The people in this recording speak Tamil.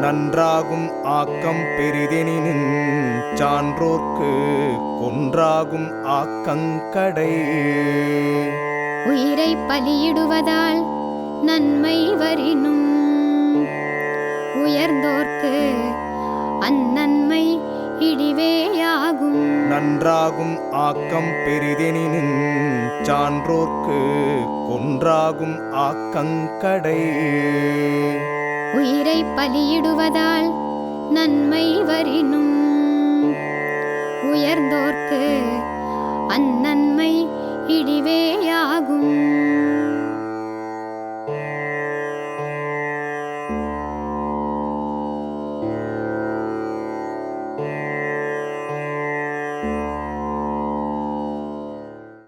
நன்றாகும் ஆக்கம் பெரிதெனினும் சான்றோர்க்கு கொன்றாகும் ஆக்கங்கடை உயிரை பலியிடுவதால் நன்மை வரினும் உயர்ந்தோர்க்கு அந்நன்மை இடிவேயாகும் நன்றாகும் ஆக்கம் பெரிதெனினும் சான்றோர்க்கு கொன்றாகும் ஆக்கங்கடை. உயிரை பலியிடுவதால் நன்மை வரினும். உயர்ந்தோர்க்கு அன்ன